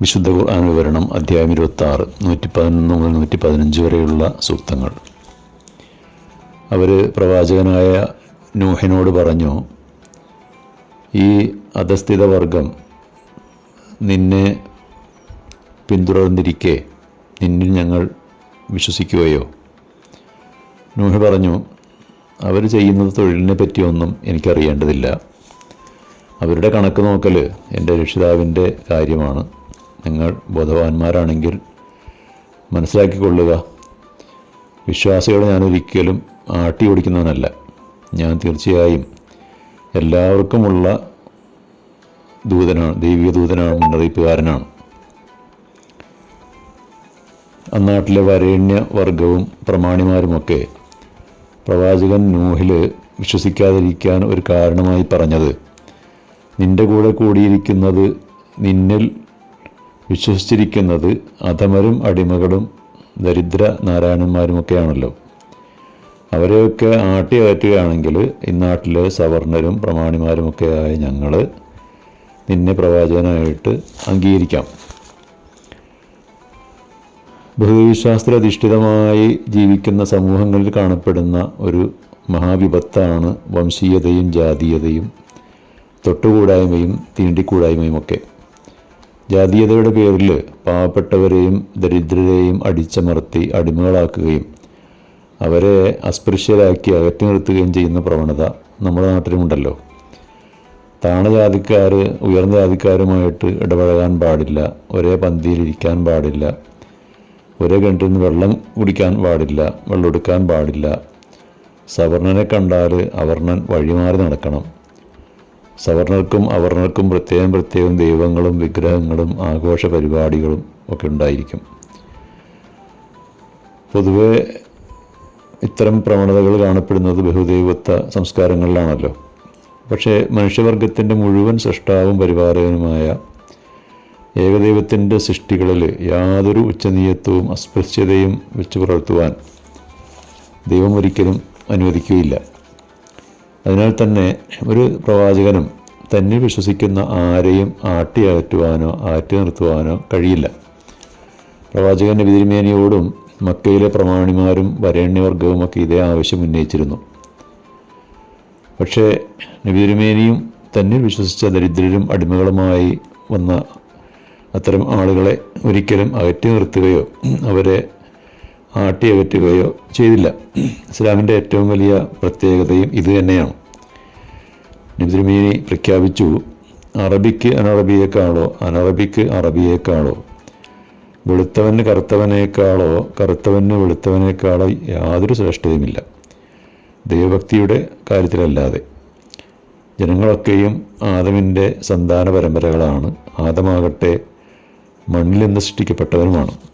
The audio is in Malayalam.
വിശുദ്ധ ഖുർആൻ വിവരണം അധ്യായം ഇരുപത്തി ആറ് നൂറ്റി പതിനൊന്ന് മുതൽ നൂറ്റി പതിനഞ്ച് വരെയുള്ള സൂക്തങ്ങൾ. അവർ പ്രവാചകനായ നൂഹിനോട് പറഞ്ഞു ഈ അധസ്ഥിത വർഗം നിന്നെ പിന്തുടർന്നിരിക്കെ നിന്നിൽ ഞങ്ങൾ വിശ്വസിക്കുകയോ? നൂഹ് പറഞ്ഞു അവർ ചെയ്യുന്നത് തൊഴിലിനെ പറ്റിയൊന്നും എനിക്കറിയേണ്ടതില്ല. അവരുടെ കണക്ക് നോക്കൽ എന്റെ രക്ഷിതാവിന്റെ കാര്യമാണ്. നിങ്ങൾ ബോധവാന്മാരാണെങ്കിൽ മനസ്സിലാക്കിക്കൊള്ളുക. വിശ്വാസികളെ ഞാനൊരിക്കലും ആട്ടി ഓടിക്കുന്നവനല്ല. ഞാൻ തീർച്ചയായും എല്ലാവർക്കുമുള്ള ദൂതനാണ് ദൈവിക ദൂതനാണ് മുന്നറിയിപ്പുകാരനാണ് അന്നാട്ടിലെ വരേണ്യ വർഗവും പ്രമാണിമാരുമൊക്കെ പ്രവാചകൻ നൂഹിൽ വിശ്വസിക്കാതിരിക്കാൻ ഒരു കാരണമായി പറഞ്ഞത് നിന്റെ കൂടെ കൂടിയിരിക്കുന്നത് നിന്നിൽ വിശ്വസിച്ചിരിക്കുന്നത് അധമരും അടിമകളും ദരിദ്ര നാരായണന്മാരുമൊക്കെയാണല്ലോ. അവരെയൊക്കെ ആട്ടി അകറ്റുകയാണെങ്കിൽ ഇന്നാട്ടിലെ സവർണരും പ്രമാണിമാരുമൊക്കെയായ ഞങ്ങൾ നിന്നെ പ്രവാചകനായിട്ട് അംഗീകരിക്കാം. ബഹുവിശ്വാസത്തിലധിഷ്ഠിതമായി ജീവിക്കുന്ന സമൂഹങ്ങളിൽ കാണപ്പെടുന്ന ഒരു മഹാവിപത്താണ് വംശീയതയും ജാതീയതയും തൊട്ടുകൂടായ്മയും തീണ്ടിക്കൂടായ്മയും ഒക്കെ ജാതീയതയുടെ പേരിൽ പാവപ്പെട്ടവരെയും ദരിദ്രരെയും അടിച്ചമർത്തി അടിമകളാക്കുകയും അവരെ അസ്പൃശ്യരാക്കി അകറ്റി നിർത്തുകയും ചെയ്യുന്ന പ്രവണത നമ്മുടെ നാട്ടിലുമുണ്ടല്ലോ. താണജാതിക്കാർ ഉയർന്ന ജാതിക്കാരുമായിട്ട് ഇടപഴകാൻ പാടില്ല ഒരേ പന്തിയിലിരിക്കാൻ പാടില്ല ഒരേ കിണറ്റിൽ നിന്ന് വെള്ളം കുടിക്കാൻ പാടില്ല വെള്ളം എടുക്കാൻ പാടില്ല. സവർണനെ കണ്ടാൽ അവർണൻ വഴിമാറി നടക്കണം. സവർണർക്കും അവർണർക്കും പ്രത്യേകം പ്രത്യേകം ദൈവങ്ങളും വിഗ്രഹങ്ങളും ആഘോഷ പരിപാടികളും ഒക്കെ ഉണ്ടായിരിക്കും. പൊതുവെ ഇത്തരം പ്രവണതകൾ കാണപ്പെടുന്നത് ബഹുദൈവത്വ സംസ്കാരങ്ങളിലാണല്ലോ. പക്ഷേ മനുഷ്യവർഗത്തിന്റെ മുഴുവൻ സൃഷ്ടാവും പരിപാലകനുമായ ഏകദൈവത്തിന്റെ സൃഷ്ടികളിൽ യാതൊരു ഉച്ചനീയത്വവും അസ്പൃശ്യതയും വെച്ച് പുലർത്തുവാൻ ദൈവം ഒരിക്കലും അനുവദിക്കുകയില്ല. അതിനാൽ തന്നെ ഒരു പ്രവാചകനും തന്നെ വിശ്വസിക്കുന്ന ആരെയും ആട്ടി അകറ്റുവാനോ ആറ്റി നിർത്തുവാനോ കഴിയില്ല. പ്രവാചകന്റെ വിതിരിമേനിയോടും മക്കയിലെ പ്രമാണിമാരും വരേണ്യവർഗവും ഒക്കെ ഇതേ ആവശ്യം ഉന്നയിച്ചിരുന്നു. പക്ഷേ നബിതിരുമേനിയും തന്നെ വിശ്വസിച്ച ദരിദ്രരും അടിമകളുമായി വന്ന അത്തരം ആളുകളെ ഒരിക്കലും അകറ്റി നിർത്തുകയോ അവരെ ആട്ടി അകറ്റുകയോ ചെയ്തില്ല. ഇസ്ലാമിന്റെ ഏറ്റവും വലിയ പ്രത്യേകതയും ഇത് തന്നെയാണ്. നബിതിരുമേനി പ്രഖ്യാപിച്ചു അറബിക്ക് അനറബിയേക്കാളോ അനറബിക്ക് അറബിയേക്കാളോ. വെളുത്തവന് കറുത്തവനേക്കാളോ കറുത്തവന് വെളുത്തവനേക്കാളോ യാതൊരു ശ്രേഷ്ഠതയുമില്ല. ദൈവഭക്തിയുടെ കാര്യത്തിലല്ലാതെ. ജനങ്ങളൊക്കെയും ആദമിന്റെ സന്താന പരമ്പരകളാണ് ആദമാകട്ടെ മണ്ണിൽ നിന്ന് സൃഷ്ടിക്കപ്പെട്ടവനുമാണ്